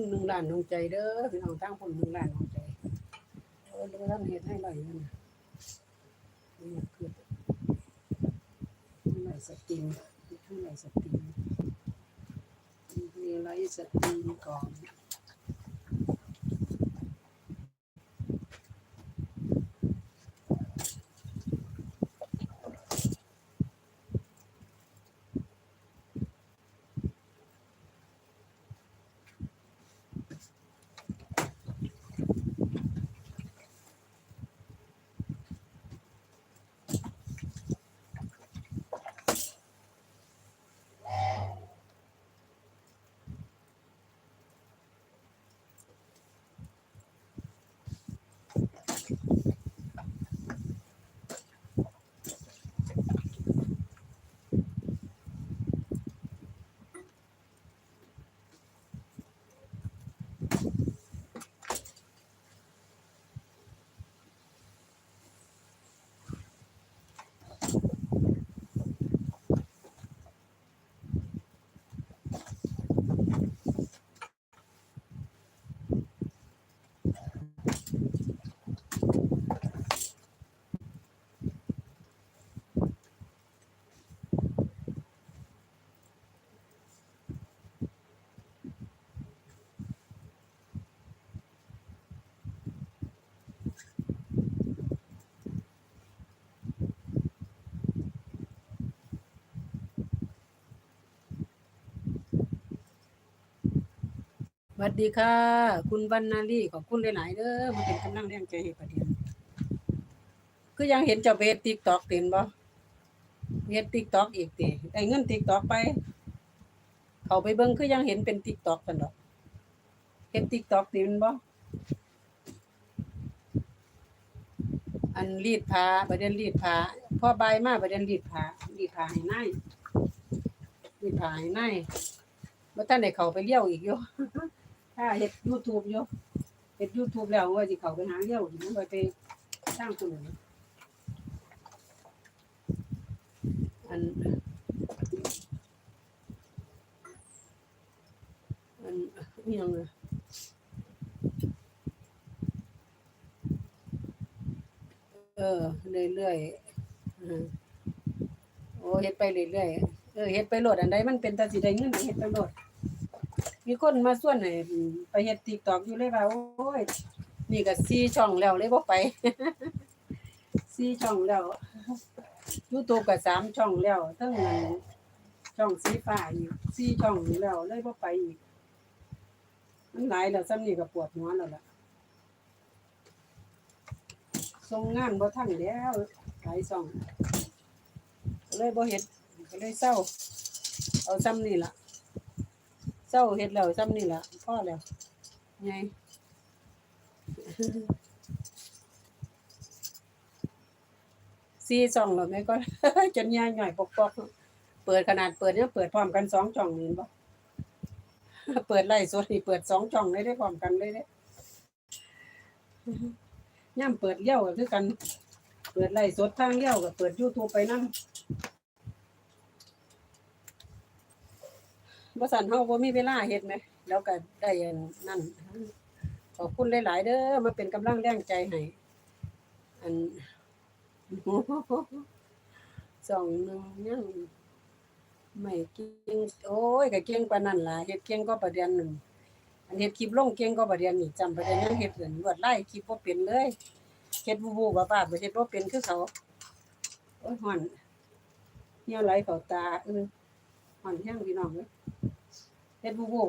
นหนึ่งล้านดวงใจเด้อพี่น้องทั้งคนหนึ่งล้านดวงใจเออเรื่องท่านเฮ็ดให้ไรนั่นน่ะนี่คือไรสตรีมทั้งไรสตรีมมีไรสตรีมก่อน วัสดีค่ะ คุณวรรณาลีขอบคุณหลายๆเด้อมาเป็นกำลังแรงใจให้ประเดี๋ยวคือยังเห็นเจ้าเพจติ๊กตอกเต็นบ่เฮ็ดติ๊กตอกอีกติได้เงินติ๊กตอกไป เขาไปเบิ่งคือยังเห็นเป็นติ๊กตอกกันดอกเฮ็ดติ๊กตอกตินบ่อันรีดผ้าประเด็นรีดผ้าพ่อใบามาประเด็นรีดผ้ารีดผ้าให้นายรีดผ้าให้นายบ่ทันได้เข้าไปเลี้ยวอีกอยู่ ถ้าเฮ็ด YouTube อยู่เฮ็ด YouTube แล้วว่าสิเข้าไปหาเลี้ยวมันไปสร้างคนอื่นอันอันอิหยังอะเออเรื่อยๆอือโอ้เฮ็ดไปเรื่อยๆเออเฮ็ดไปโหลดอันใดมันเป็นตาสิได้เงินเฮ็ดไปโหลด มีคนมาส่วนให้ไปเฮ็ด TikTok อยู่เลยว่าโอ้ยนี่ก็4ช่องแล้วเลยบ่ไป4ช่องแล้ว YouTube ก็3ช่องแล้วทั้งนั้นช่องสีฟ้าอีก4ช่องแล้วเลยบ่ไปอีกมันหลายแล้วซ้ำนี่ก็ปวดหัวแล้วล่ะส่งงานบ่ทันแล้วหลายช่องเลยบ่เฮ็ดก็เลยเศร้าเอาซ้ำนี่ล่ะ เศร้าเฮ็ดแล้วซ้ำนี่ล่ะพอแล้วไงซีช่องแล้วแม่ก็ จนยายหน่อยปอกๆเปิดขนาดเปิดเนี่ยเปิดพร้อมกันสองช่องนี่เห็นบ่เปิดไล่สดนี่เปิดสองช่องเลยได้พร้อมกันเลยเด้ย่ำเปิดเลี้ยวก็คือกัน เปิดไล่สดทางเลี้ยวก็เปิด YouTube ไปนำ บ่สั่นเฮาบ่มีเวลาเฮ็ดไหม แล้วก็ได้อันนั่น ขอบคุณหลาย ๆ เด้อมาเป็นกำลังแรงใจให้อันสองหนึ่งยังไม่เก่งโอ้ยก็เก่งปานนั้นล่ะเฮ็ดเก่งก็ประเด็นหนึ่งอันเฮ็ดคลิปลงเก่งก็ประเด็นนี่จำประเด็นยังเฮ็ดเหมือนลวดลายคลิปบ่เป็นเลยเฮ็ดบูๆบ้าๆบ่เฮ็ดบ่เป็นคือเขาโอ้ยฮ้อนเหี่ยวไหลเข้าตาเออฮ้อนแฮงพี่น้องเอ้ย เฮ็ดบูๆ